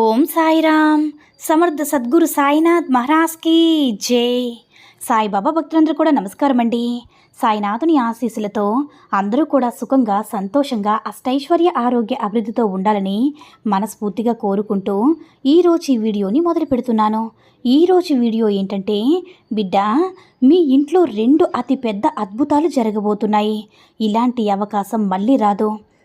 ఓం సాయిరామ్. సమర్థ సద్గురు సాయినాథ్ మహారాజ్కి జై. సాయిబాబా భక్తులందరూ కూడా నమస్కారం అండి సాయినాథుని ఆశీస్సులతో అందరూ కూడా సుఖంగా సంతోషంగా అష్టైశ్వర్య ఆరోగ్య అభివృద్ధితో ఉండాలని మనస్ఫూర్తిగా కోరుకుంటూ ఈరోజు ఈ వీడియోని మొదలు పెడుతున్నాను. ఈరోజు వీడియో ఏంటంటే బిడ్డ మీ ఇంట్లో రెండు అతిపెద్ద అద్భుతాలు జరగబోతున్నాయి. ఇలాంటి అవకాశం మళ్ళీ రాదు.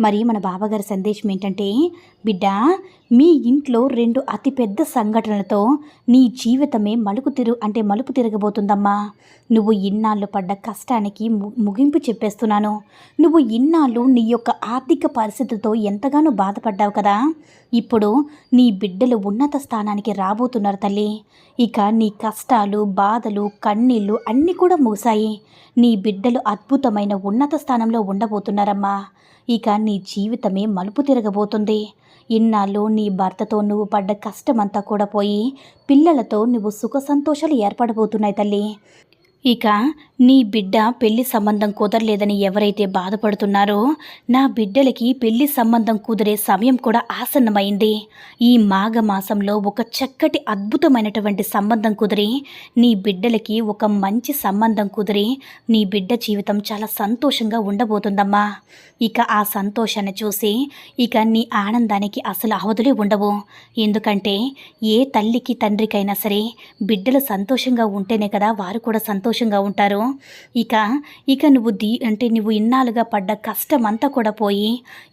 మరి మన బాబాగారి సందేశం ఏంటంటే బిడ్డ మీ ఇంట్లో రెండు అతిపెద్ద సంఘటనలతో నీ జీవితమే మలుపు తిరు అంటే మలుపు తిరగబోతుందమ్మా. నువ్వు ఇన్నాళ్ళు పడ్డ కష్టానికి ము- ముగింపు చెప్పేస్తున్నాను. నువ్వు ఇన్నాళ్ళు నీ యొక్క ఆర్థిక పరిస్థితితో ఎంతగానో బాధపడ్డావు కదా. ఇప్పుడు నీ బిడ్డలు ఉన్నత స్థానానికి రాబోతున్నారు తల్లి. ఇక నీ కష్టాలు బాధలు కన్నీళ్ళు అన్నీ కూడా ముగిశాయి. నీ బిడ్డలు అద్భుతమైన ఉన్నత స్థానంలో ఉండబోతున్నారమ్మా. ఇక నీ జీవితమే మలుపు తిరగబోతుంది. ఇన్నాళ్ళు నీ భర్తతో నువ్వు పడ్డ కష్టమంతా కూడా పోయి పిల్లలతో నువ్వు సుఖ సంతోషాలు ఏర్పడబోతున్నాయి తల్లి. ఇక నీ బిడ్డ పెళ్ళి సంబంధం కుదరలేదని ఎవరైతే బాధపడుతున్నారో నా బిడ్డలకి పెళ్ళి సంబంధం కుదిరే సమయం కూడా ఆసన్నమైంది. ఈ మాఘమాసంలో ఒక చక్కటి అద్భుతమైనటువంటి సంబంధం కుదిరి నీ బిడ్డలకి ఒక మంచి సంబంధం కుదిరి నీ బిడ్డ జీవితం చాలా సంతోషంగా ఉండబోతుందమ్మా. ఇక ఆ సంతోషాన్ని చూసి ఇక నీ ఆనందానికి అసలు అవధులే ఉండవు. ఎందుకంటే ఏ తల్లికి తండ్రికైనా సరే బిడ్డలు సంతోషంగా ఉంటేనే కదా వారు కూడా సంతోషం సంతోషంగా ఉంటారు. ఇక ఇక నువ్వు దీ అంటే నువ్వు ఇన్నాళ్ళుగా పడ్డ కష్టం అంతా కూడా పోయి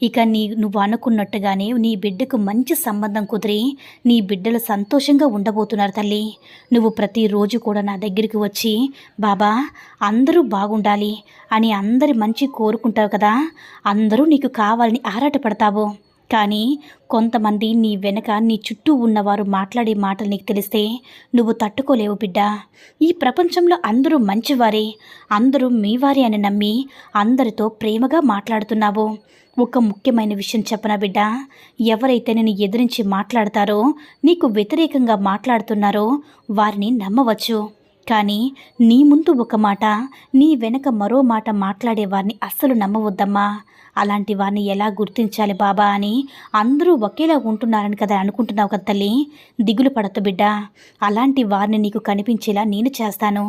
ఇక నీ నువ్వు అనుకున్నట్టుగానే నీ బిడ్డకు మంచి సంబంధం కుదిరి నీ బిడ్డలు సంతోషంగా ఉండబోతున్నారు తల్లి. నువ్వు ప్రతిరోజు కూడా నా దగ్గరికి వచ్చి బాబా అందరూ బాగుండాలి అని అందరి మంచి కోరుకుంటావు కదా. అందరూ నీకు కావాలని ఆరాటపడతావు. కానీ కొంతమంది నీ వెనక నీ చుట్టూ ఉన్నవారు మాట్లాడే మాటలు నీకు తెలిస్తే నువ్వు తట్టుకోలేవు బిడ్డ. ఈ ప్రపంచంలో అందరూ మంచివారే. అందరూ మీవారే అని నమ్మి అందరితో ప్రేమగా మాట్లాడుతున్నావు. ఒక ముఖ్యమైన విషయం చెప్పనా బిడ్డ. ఎవరైతే నేను ఎదిరించి మాట్లాడతారో నీకు వ్యతిరేకంగా మాట్లాడుతున్నారో వారిని నమ్మవచ్చు. కానీ నీ ముందు ఒక మాట నీ వెనక మరో మాట మాట్లాడే వారిని అస్సలు నమ్మవద్దమ్మా. అలాంటి వారిని ఎలా గుర్తించాలి బాబా అని అందరూ ఒకేలా ఉంటున్నారని కదా అనుకుంటున్నావు కదా తల్లి? దిగులు పడద్దు బిడ్డ. అలాంటి వారిని నీకు కనిపించేలా నేను చేస్తాను.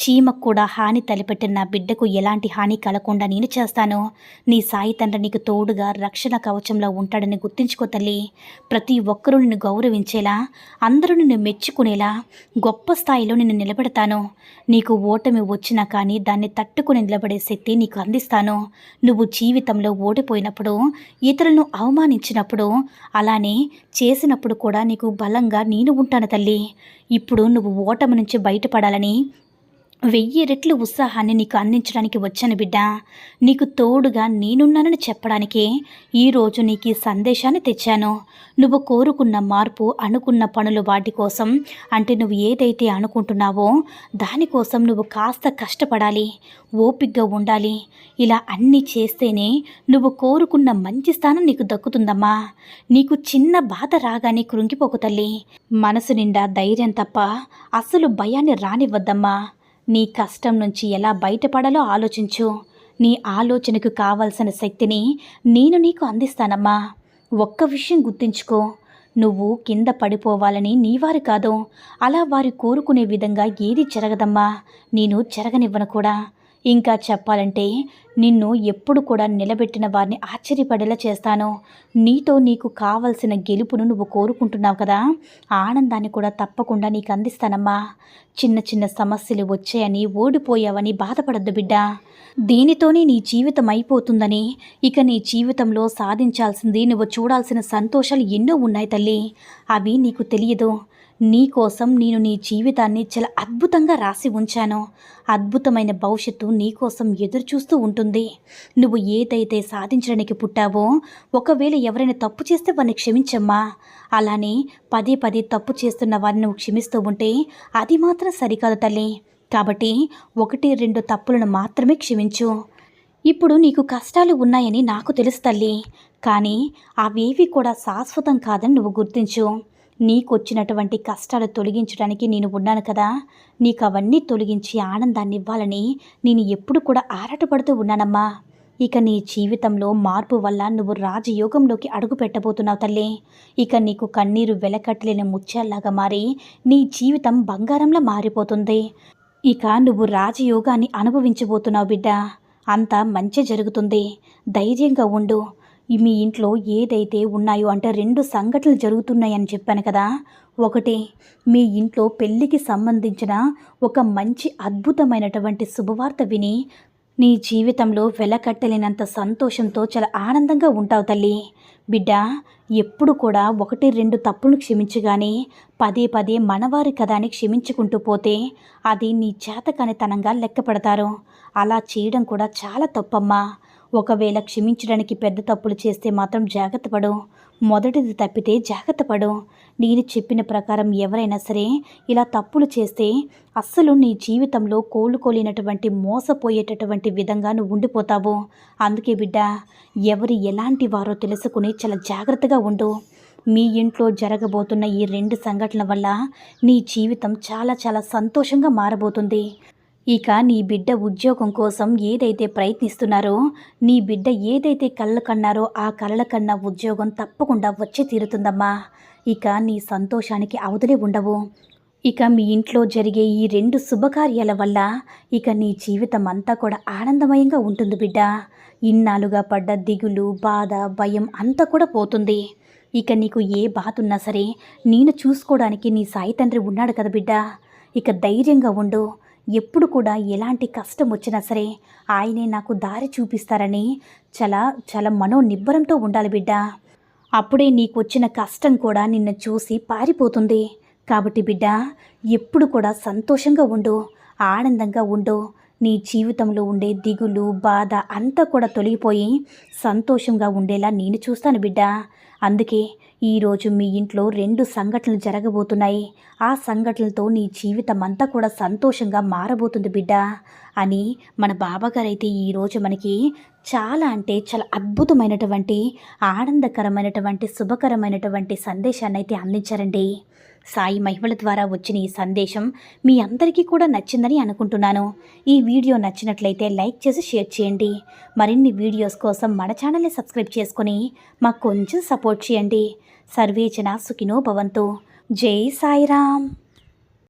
చీమకు కూడా హాని తలపెట్టిన నా బిడ్డకు ఎలాంటి హాని కలగకుండా నేను చేస్తాను. నీ సాయి తండ్రి నీకు తోడుగా రక్షణ కవచంలో ఉంటాడని గుర్తించుకో తల్లి. ప్రతి ఒక్కరూ నిన్ను గౌరవించేలా అందరూ నిన్ను మెచ్చుకునేలా గొప్ప స్థాయిలో నిన్ను నిలబెడతాను. నీకు ఓటమి వచ్చినా కానీ దాన్ని తట్టుకుని నిలబడే శక్తి నీకు అందిస్తాను. నువ్వు జీవితంలో ఓడిపోయినప్పుడు ఇతరులను అవమానించినప్పుడు అలానే చేసినప్పుడు కూడా నీకు బలంగా నేను ఉంటాను తల్లి. ఇప్పుడు నువ్వు ఓటమి నుంచి బయటపడాలని వెయ్యి రెట్లు ఉత్సాహాన్ని నీకు అందించడానికి వచ్చాను బిడ్డ. నీకు తోడుగా నేనున్నానని చెప్పడానికే ఈరోజు నీకు ఈ సందేశాన్ని తెచ్చాను. నువ్వు కోరుకున్న మార్పు అనుకున్న పనులు వాటి కోసం అంటే నువ్వు ఏదైతే అనుకుంటున్నావో దానికోసం నువ్వు కాస్త కష్టపడాలి ఓపిగ్గా ఉండాలి. ఇలా అన్నీ చేస్తేనే నువ్వు కోరుకున్న మంచి స్థానం నీకు దక్కుతుందమ్మా. నీకు చిన్న బాధ రాగానే కృంగిపోకు తల్లి. మనసు నిండా ధైర్యం తప్ప అస్సలు భయాన్ని రానివ్వద్దమ్మా. నీ కష్టం నుంచి ఎలా బయటపడాలో ఆలోచించు. నీ ఆలోచనకు కావలసిన శక్తిని నేను నీకు అందిస్తానమ్మా. ఒక్క విషయం గుర్తుంచుకో. నువ్వు కింద పడిపోవాలని నీవారు కాదు. అలా వారు కోరుకునే విధంగా ఏది జరగదమ్మా. నేను జరగనివ్వను కూడా. ఇంకా చెప్పాలంటే నిన్ను ఎప్పుడు కూడా నిలబెట్టిన వారిని ఆశ్చర్యపడేలా చేస్తాను. నీతో నీకు కావలసిన గెలుపును నువ్వు కోరుకుంటున్నావు కదా? ఆనందాన్ని కూడా తప్పకుండా నీకు అందిస్తానమ్మా. చిన్న చిన్న సమస్యలు వచ్చాయని ఓడిపోయావని బాధపడద్దు బిడ్డ. దీనితోనే నీ జీవితం అయిపోతుందని ఇక నీ జీవితంలో సాధించాల్సింది నువ్వు చూడాల్సిన సంతోషాలు ఎన్నో ఉన్నాయి తల్లి. అవి నీకు తెలియదు. నీ కోసం నేను నీ జీవితాన్ని చాలా అద్భుతంగా రాసి ఉంచాను. అద్భుతమైన భవిష్యత్తు నీ కోసం ఎదురు చూస్తూ ఉంటుంది. నువ్వు ఏదైతే సాధించడానికి పుట్టావో ఒకవేళ ఎవరైనా తప్పు చేస్తే వారిని క్షమించమ్మా. అలానే పదే పదే తప్పు చేస్తున్న వారిని నువ్వు క్షమిస్తూ ఉంటే అది మాత్రం సరికాదు తల్లి. కాబట్టి ఒకటి రెండు తప్పులను మాత్రమే క్షమించు. ఇప్పుడు నీకు కష్టాలు ఉన్నాయని నాకు తెలుసు తల్లి. కానీ అవేవి కూడా శాశ్వతం కాదని నువ్వు గుర్తించు. నీకొచ్చినటువంటి కష్టాలు తొలగించడానికి నేను ఉన్నాను కదా. నీకు అవన్నీ తొలగించి ఆనందాన్ని ఇవ్వాలని నేను ఎప్పుడు కూడా ఆరాటపడుతూ ఉన్నానమ్మా. ఇక నీ జీవితంలో మార్పు వల్ల నువ్వు రాజయోగంలోకి అడుగు పెట్టబోతున్నావు తల్లి. ఇక నీకు కన్నీరు వెలకట్టలేని ముత్యాల్లాగా మారి నీ జీవితం బంగారంలా మారిపోతుంది. ఇక నువ్వు రాజయోగాన్ని అనుభవించబోతున్నావు బిడ్డ. అంతా మంచి జరుగుతుంది. ధైర్యంగా ఉండు. మీ ఇంట్లో ఏదైతే ఉన్నాయో అంటే రెండు సంఘటనలు జరుగుతున్నాయని చెప్పాను కదా. ఒకటి మీ ఇంట్లో పెళ్ళికి సంబంధించిన ఒక మంచి అద్భుతమైనటువంటి శుభవార్త విని నీ జీవితంలో వెలకట్టలేనంత సంతోషంతో చాలా ఆనందంగా ఉంటావు తల్లి. బిడ్డ ఎప్పుడు కూడా ఒకటి రెండు తప్పులు క్షమించగానే పదే పదే మనవారి కదా అని క్షమించుకుంటూ పోతే అది నీ చేతకానితనంగా లెక్క పెడతారు అలా చేయడం కూడా చాలా తప్పమ్మా. ఒకవేళ క్షమించడానికి పెద్ద తప్పులు చేస్తే మాత్రం జాగ్రత్త పడు. మొదటిది తప్పితే జాగ్రత్త పడు. నేను చెప్పిన ప్రకారం ఎవరైనా సరే ఇలా తప్పులు చేస్తే అస్సలు నీ జీవితంలో కోలుకోలేనటువంటి మోసపోయేటటువంటి విధంగా నువ్వు ఉండిపోతావు. అందుకే బిడ్డ ఎవరు ఎలాంటి వారో తెలుసుకుని చాలా జాగ్రత్తగా ఉండు. మీ ఇంట్లో జరగబోతున్న ఈ రెండు సంఘటనల వల్ల నీ జీవితం చాలా చాలా సంతోషంగా మారబోతుంది. ఇక నీ బిడ్డ ఉద్యోగం కోసం ఏదైతే ప్రయత్నిస్తున్నారో నీ బిడ్డ ఏదైతే కళ్ళ కన్నారో ఆ కళ్ళ కన్నా ఉద్యోగం తప్పకుండా వచ్చి తీరుతుందమ్మా. ఇక నీ సంతోషానికి అవతలే ఉండవు. ఇక మీ ఇంట్లో జరిగే ఈ రెండు శుభకార్యాల వల్ల ఇక నీ జీవితం అంతా కూడా ఆనందమయంగా ఉంటుంది బిడ్డ. ఇన్నాళ్ళుగా పడ్డ దిగులు బాధ భయం అంతా కూడా పోతుంది. ఇక నీకు ఏ బాధ ఉన్నా సరే నేను చూసుకోవడానికి నీ సాయి తండ్రి ఉన్నాడు కదా బిడ్డ. ఇక ధైర్యంగా ఉండు. ఎప్పుడు కూడా ఎలాంటి కష్టం వచ్చినా సరే ఆయనే నాకు దారి చూపిస్తారని చాలా చాలా మనోనిబ్బరంతో ఉండాలి బిడ్డ. అప్పుడే నీకు వచ్చిన కష్టం కూడా నిన్ను చూసి పారిపోతుంది. కాబట్టి బిడ్డ ఎప్పుడు కూడా సంతోషంగా ఉండు ఆనందంగా ఉండు నీ జీవితంలో ఉండే దిగులు బాధ అంతా కూడా తొలగిపోయి సంతోషంగా ఉండేలా నేను చూస్తాను బిడ్డ. అందుకే ఈరోజు మీ ఇంట్లో రెండు సంఘటనలు జరగబోతున్నాయి. ఆ సంఘటనలతో నీ జీవితం అంతా కూడా సంతోషంగా మారబోతుంది బిడ్డ అని మన బాబాగారైతే ఈరోజు మనకి చాలా అంటే చాలా అద్భుతమైనటువంటి ఆనందకరమైనటువంటి శుభకరమైనటువంటి సందేశాన్ని అయితే అందించారండి. సాయి మహిమల ద్వారా వచ్చిన ఈ సందేశం మీ అందరికీ కూడా నచ్చిందని అనుకుంటున్నాను. ఈ వీడియో నచ్చినట్లయితే లైక్ చేసి షేర్ చేయండి. మరిన్ని వీడియోస్ కోసం మన ఛానల్ని సబ్స్క్రైబ్ చేసుకొని మాకు కొంచెం సపోర్ట్ చేయండి. సర్వేచన సుఖినో భవంతు. జై సాయిరామ్.